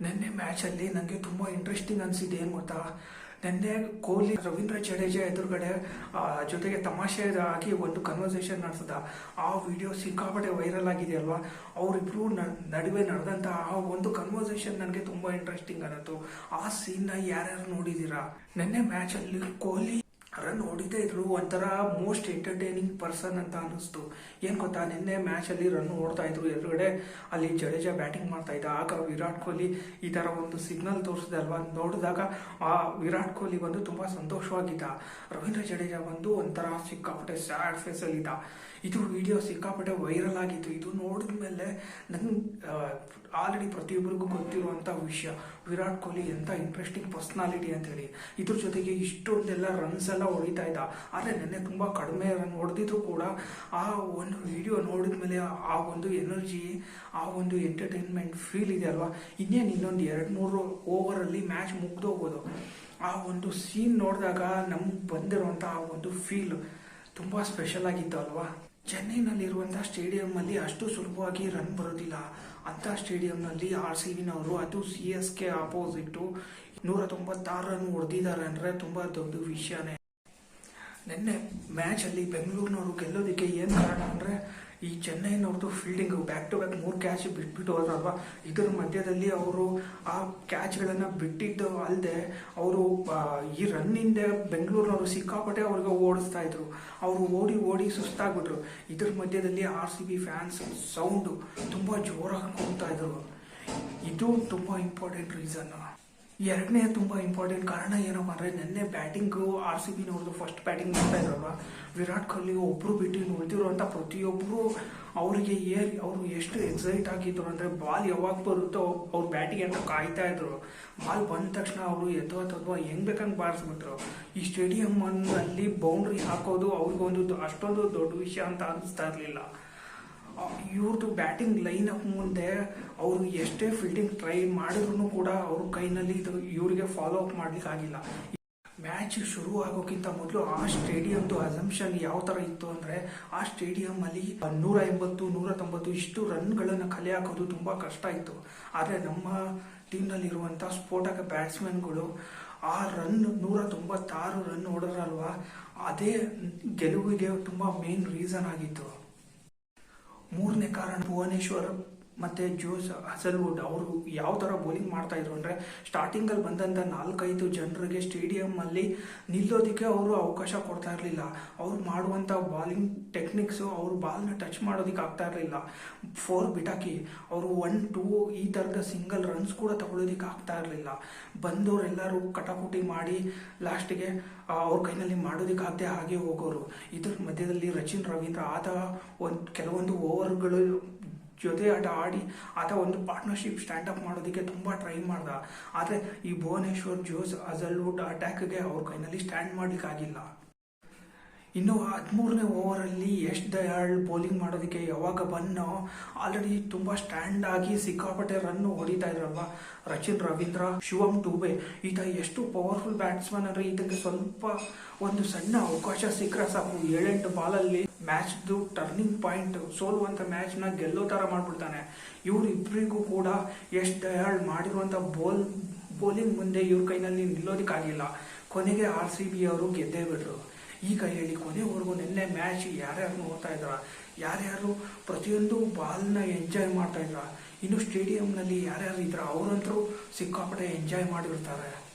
ನಿನ್ನೆ ಮ್ಯಾಚಲ್ಲಿ ನನಗೆ ತುಂಬ ಇಂಟ್ರೆಸ್ಟಿಂಗ್ ಅನಿಸಿದ್ದು ಏನು ಗೊತ್ತಾ? ನಿನ್ನೆ ಕೊಹ್ಲಿ ರವೀಂದ್ರ ಜಡೇಜಾ ಎದುರುಗಡೆ ಜೊತೆಗೆ ತಮಾಷೆ ಆಗಿ ಒಂದು ಕನ್ವರ್ಸೇಷನ್ ನಡೆಸಿದ. ಆ ವಿಡಿಯೋ ಸಿಕ್ಕಾಪಟ್ಟೆ ವೈರಲ್ ಆಗಿದೆ ಅಲ್ವಾ? ಅವರಿಬ್ರು ನಡುವೆ ನಡೆದಂಥ ಆ ಒಂದು ಕನ್ವರ್ಸೇಷನ್ ನನಗೆ ತುಂಬ ಇಂಟ್ರೆಸ್ಟಿಂಗ್ ಅನ್ನಿಸ್ತು. ಆ ಸೀನ್ನ ಯಾರ್ಯಾರು ನೋಡಿದ್ದೀರಾ? ನಿನ್ನೆ ಮ್ಯಾಚಲ್ಲಿ ಕೊಹ್ಲಿ ರನ್ ನೋಡಿದ್ದೇ ಇದ್ರು, ಒಂಥರ ಮೋಸ್ಟ್ ಎಂಟರ್ಟೈನಿಂಗ್ ಪರ್ಸನ್ ಅಂತ ಅನ್ನಿಸ್ತು. ಏನು ಗೊತ್ತಾ, ನಿನ್ನೆ ಮ್ಯಾಚಲ್ಲಿ ರನ್ ಓಡ್ತಾ ಇದ್ರು ಎದುರುಗಡೆ, ಅಲ್ಲಿ ಜಡೇಜಾ ಬ್ಯಾಟಿಂಗ್ ಮಾಡ್ತಾ ಇದ್ದ. ಆಗ ವಿರಾಟ್ ಕೊಹ್ಲಿ ಈ ಥರ ಒಂದು ಸಿಗ್ನಲ್ ತೋರಿಸಿದೆ ಅಲ್ವಾ? ನೋಡಿದಾಗ ಆ ವಿರಾಟ್ ಕೊಹ್ಲಿ ಬಂದು ತುಂಬ ಸಂತೋಷವಾಗಿದ್ದ. ರವೀಂದ್ರ ಜಡೇಜಾ ಬಂದು ಒಂಥರ ಸಿಕ್ಕಾಪಟ್ಟೆ ಸ್ಯಾಡ್ ಫೇಸಲ್ಲಿದ್ದ ಇದು ವಿಡಿಯೋ ಸಿಕ್ಕಾಪಟ್ಟೆ ವೈರಲ್ ಆಗಿತ್ತು. ಇದು ನೋಡಿದ ಮೇಲೆ ನನ್ನ ಆಲ್ರೆಡಿ ಪ್ರತಿಯೊಬ್ಬರಿಗೂ ಗೊತ್ತಿರುವಂಥ ವಿಷಯ. ವಿರಾಟ್ ಕೊಹ್ಲಿ ಎಂಥ ಇಂಟ್ರೆಸ್ಟಿಂಗ್ ಪರ್ಸ್ನಾಲಿಟಿ ಅಂತ ಹೇಳಿ. ಇದ್ರ ಜೊತೆಗೆ ಇಷ್ಟೊಂದೆಲ್ಲ ರನ್ಸ್ ಎಲ್ಲ ಹೊಡಿತಾ ಇದ್ದ ಆದರೆ ನೆನ್ನೆ ತುಂಬ ಕಡಿಮೆ ರನ್ ಹೊಡೆದಿದ್ರು ಕೂಡ ಆ ಒಂದು ವಿಡಿಯೋ ನೋಡಿದ ಮೇಲೆ ಆ ಒಂದು ಎನರ್ಜಿ ಆ ಒಂದು ಎಂಟರ್ಟೈನ್ಮೆಂಟ್ ಫೀಲ್ ಇದೆ ಅಲ್ವಾ? ಇನ್ನೇನು ಇನ್ನೊಂದು ಎರಡು ಮೂರು ಓವರಲ್ಲಿ ಮ್ಯಾಚ್ ಮುಗ್ದೋಗ್ಬೋದು ಆ ಒಂದು ಸೀನ್ ನೋಡಿದಾಗ ನಮ್ಗೆ ಬಂದಿರುವಂಥ ಆ ಒಂದು ಫೀಲ್ ತುಂಬ ಸ್ಪೆಷಲ್ ಆಗಿತ್ತು ಅಲ್ವಾ? ಚೆನ್ನೈನಲ್ಲಿರುವಂಥ ಸ್ಟೇಡಿಯಮ್ಮಲ್ಲಿ ಅಷ್ಟು ಸುಲಭವಾಗಿ ರನ್ ಬರೋದಿಲ್ಲ. ಅಂಥ ಸ್ಟೇಡಿಯಂನಲ್ಲಿ ಆರ್ ಸಿ ಬಿನವರು, ಅದು ಸಿ ಎಸ್ ಕೆ ಅಪೋಸಿಟ್ಟು ನೂರ ತೊಂಬತ್ತಾರು ರನ್ ಹೊಡೆದಿದ್ದಾರೆ ಅಂದರೆ ತುಂಬ ದೊಡ್ಡ ವಿಷಯನೇ. ನಿನ್ನೆ ಮ್ಯಾಚ್ ಅಲ್ಲಿ ಬೆಂಗಳೂರಿನವರು ಗೆಲ್ಲೋದಕ್ಕೆ ಏನು ಕಾರಣ ಅಂದ್ರೆ, ಈ ಚೆನ್ನೈನವ್ರದ್ದು ಫೀಲ್ಡಿಂಗ್ ಬ್ಯಾಕ್ ಟು ಬ್ಯಾಕ್ ಮೂರು ಕ್ಯಾಚ್ ಬಿಟ್ಬಿಟ್ಟು ಹೋದ್ರಲ್ವಾ? ಇದರ ಮಧ್ಯದಲ್ಲಿ ಅವರು ಆ ಕ್ಯಾಚ್ಗಳನ್ನು ಬಿಟ್ಟಿದ್ದು ಅಲ್ಲದೆ ಅವರು ಈ ರನ್ನಿಂದ ಬೆಂಗಳೂರಿನವರು ಸಿಕ್ಕಾಪಟ್ಟೆ ಅವ್ರಿಗೆ ಓಡಿಸ್ತಾ ಇದ್ರು. ಅವರು ಓಡಿ ಓಡಿ ಸುಸ್ತಾಗ್ಬಿಟ್ರು. ಇದ್ರ ಮಧ್ಯದಲ್ಲಿ R C B fans sound ತುಂಬಾ ಜೋರಾಗಿ ಕೂಗ್ತಾ ಇದ್ರು. ಇದು ತುಂಬಾ ಇಂಪಾರ್ಟೆಂಟ್ ರೀಸನ್ ಎರಡನೇ ತುಂಬ ಇಂಪಾರ್ಟೆಂಟ್ ಕಾರಣ ಏನಪ್ಪ ಅಂದ್ರೆ ನಿನ್ನೆ ಬ್ಯಾಟಿಂಗ್ ಆರ್ ಸಿ ಬಿನವ್ರದ್ದು ಫಸ್ಟ್ ಬ್ಯಾಟಿಂಗ್ ಮಾಡ್ತಾ ಇದ್ರಲ್ವ? ವಿರಾಟ್ ಕೊಹ್ಲಿ ಒಬ್ರು ಬಿಟ್ಟು ಅಂತ ಪ್ರತಿಯೊಬ್ಬರು ಅವರಿಗೆ ಏರ್ ಅವರು ಎಷ್ಟು ಎಕ್ಸೈಟ್ ಆಗಿದ್ರು ಅಂದ್ರೆ ಬಾಲ್ ಯಾವಾಗ ಬರುತ್ತೋ ಅವ್ರ ಬ್ಯಾಟಿಂಗ್ ಅಂತ ಕಾಯ್ತಾ ಇದ್ರು. ಬಾಲ್ ಬಂದ ತಕ್ಷಣ ಅವರು ಎದ್ದು ಅಥವಾ ಹೆಂಗ್ ಬೇಕಂಗ್ ಬಾರಿಸ್ಬಿಟ್ರು. ಈ ಸ್ಟೇಡಿಯಂ ಅಲ್ಲಿ ಬೌಂಡ್ರಿ ಹಾಕೋದು ಅವ್ರಿಗೊಂದು ಅಷ್ಟೊಂದು ದೊಡ್ಡ ವಿಷಯ ಅಂತ ಅನಿಸ್ತಾ ಇರ್ಲಿಲ್ಲ. ಇವ್ರದ್ದು ಬ್ಯಾಟಿಂಗ್ ಲೈನ್ ಅಪ್ ಮುಂದೆ ಅವರು ಎಷ್ಟೇ ಫೀಲ್ಡಿಂಗ್ ಟ್ರೈ ಮಾಡಿದ್ರು ಕೂಡ ಅವ್ರ ಕೈನಲ್ಲಿ ಇದು ಇವರಿಗೆ ಫಾಲೋ ಅಪ್ ಮಾಡ್ಲಿಕ್ಕೆ ಆಗಿಲ್ಲ. ಮ್ಯಾಚ್ ಶುರು ಆಗೋಕ್ಕಿಂತ ಮೊದಲು ಆ ಸ್ಟೇಡಿಯಂದು ಅಸಂಪ್ಷನ್ ಯಾವ ಥರ ಇತ್ತು ಅಂದರೆ ಆ ಸ್ಟೇಡಿಯಂ ಅಲ್ಲಿ ನೂರ ಎಂಬತ್ತು ನೂರ ತೊಂಬತ್ತು ಇಷ್ಟು ರನ್ಗಳನ್ನು ಕಲೆ ಹಾಕೋದು ತುಂಬ ಕಷ್ಟ ಇತ್ತು. ಆದರೆ ನಮ್ಮ ಟೀಮ್ನಲ್ಲಿರುವಂಥ ಸ್ಫೋಟಕ ಬ್ಯಾಟ್ಸ್ಮನ್ಗಳು ಆ ರನ್ ನೂರ ತೊಂಬತ್ತಾರು ರನ್ ಹೊಡೋರಲ್ವ ಅದೇ ಗೆಲುವಿಗೆ ತುಂಬ ಮೇನ್ ರೀಸನ್ ಆಗಿತ್ತು. ಮೂರನೇ ಕಾರಣ ಭುವನೇಶ್ವರ್ ಮತ್ತೆ ಜೋಸ್ ಹಸಲ್ವುಡ್ ಅವರು ಯಾವ ತರ ಬೌಲಿಂಗ್ ಮಾಡ್ತಾ ಅಂದರೆ ಅಂದ್ರೆ ಸ್ಟಾರ್ಟಿಂಗ್ ಅಲ್ಲಿ ಬಂದಂತ ನಾಲ್ಕೈದು ಜನರಿಗೆ ಸ್ಟೇಡಿಯಂ ಅಲ್ಲಿ ನಿಲ್ಲೋದಿಕ್ಕೆ ಅವರು ಅವಕಾಶ ಕೊಡ್ತಾ ಇರಲಿಲ್ಲ. ಅವ್ರು ಮಾಡುವಂತ ಬಾಲಿಂಗ್ ಟೆಕ್ನಿಕ್ಸ್ ಅವ್ರು ಬಾಲ್ನ ಟಚ್ ಮಾಡೋದಿಕ್ಕೆ ಆಗ್ತಾ ಇರಲಿಲ್ಲ. ಫೋರ್ ಬಿಟಾಕಿ, ಅವರು ಒನ್ ಟೂ ಈ ತರದ ಸಿಂಗಲ್ ರನ್ಸ್ ಕೂಡ ತಗೊಳ್ಳೋದಿಕ್ಕೆ ಆಗ್ತಾ ಇರಲಿಲ್ಲ. ಬಂದವರೆಲ್ಲರೂ ಕಟಾಕುಟಿ ಮಾಡಿ ಲಾಸ್ಟಿಗೆ ಅವ್ರ ಕೈನಲ್ಲಿ ಮಾಡೋದಿಕ್ಕೆ ಆಗದೆ ಹಾಗೆ ಹೋಗೋರು. ಇದ್ರ ಮಧ್ಯದಲ್ಲಿ ರಚಿನ್ ರವೀಂದ್ರ ಆತ ಒಂದು ಕೆಲವೊಂದು ಓವರ್ಗಳು ಜೊತೆ ಆಟ ಆಡಿ ಆತ ಒಂದು ಪಾರ್ಟ್ನರ್ಶಿಪ್ ಸ್ಟ್ಯಾಂಡ್ ಅಪ್ ಮಾಡೋದಕ್ಕೆ ತುಂಬ ಟ್ರೈ ಮಾಡ್ದ. ಆದರೆ ಈ ಭುವನೇಶ್ವರ್, ಜೋಸ್ ಅಜಲ್ವುಡ್ ಅಟ್ಯಾಕ್ಗೆ ಅವ್ರ ಕೈನಲ್ಲಿ ಸ್ಟ್ಯಾಂಡ್ ಮಾಡ್ಲಿಕ್ಕೆ ಆಗಿಲ್ಲ ಇನ್ನು ಹದಿಮೂರನೇ ಓವರಲ್ಲಿ ಯಶ್ ದಯಾಳ್ ಬೌಲಿಂಗ್ ಮಾಡೋದಕ್ಕೆ ಯಾವಾಗ ಬನ್ನೋ ಆಲ್ರೆಡಿ ತುಂಬ ಸ್ಟ್ಯಾಂಡ್ ಆಗಿ ಸಿಕ್ಕಾಪಟ್ಟೆ ರನ್ ಹೊಡಿತಾ ಇದ್ರಲ್ವಾ? ರಚಿನ್, ರವೀಂದ್ರ ಶಿವಮ್ ಟೂಬೆ. ಈತ ಎಷ್ಟು ಪವರ್ಫುಲ್ ಬ್ಯಾಟ್ಸ್ಮನ್ ಅಂದ್ರೆ ಇದಕ್ಕೆ ಸ್ವಲ್ಪ ಒಂದು ಸಣ್ಣ ಅವಕಾಶ ಸಿಕ್ಕರೆ ಸಾಕು. ಏಳೆಂಟು ಬಾಲಲ್ಲಿ ಮ್ಯಾಚ್ದು ಟರ್ನಿಂಗ್ ಪಾಯಿಂಟ್ ಸೋಲುವಂಥ ಮ್ಯಾಚ್ನ ಗೆಲ್ಲೋ ಥರ ಮಾಡಿಬಿಡ್ತಾನೆ. ಇವರಿಬ್ಬರಿಗೂ ಕೂಡ ಯಶ್ ದಯಾಳ್ ಮಾಡಿರುವಂಥ ಬೋಲ್ ಬೌಲಿಂಗ್ ಮುಂದೆ ಇವ್ರ ಕೈನಲ್ಲಿ ನಿಲ್ಲೋದಕ್ಕಾಗಿಲ್ಲ ಕೊನೆಗೆ ಆರ್ ಸಿ ಬಿ ಅವರು ಗೆದ್ದೇ ಬಿಟ್ರು. ಈಗ ಹೇಳಿ ಕೊನೆವರೆಗೂ ನಿನ್ನೆ ಮ್ಯಾಚ್ ಯಾರ್ಯಾರು ನೋಡ್ತಾ ಇದ್ರ, ಯಾರ್ಯಾರು ಪ್ರತಿಯೊಂದು ಬಾಲ್ನ ಎಂಜಾಯ್ ಮಾಡ್ತಾ ಇದ್ರ, ಇನ್ನು ಸ್ಟೇಡಿಯಂನಲ್ಲಿ ಯಾರ್ಯಾರು ಇದ್ರ ಅವರಂತರೂ ಸಿಕ್ಕಾಪಟ್ಟೆ ಎಂಜಾಯ್ ಮಾಡಿರ್ತಾರೆ.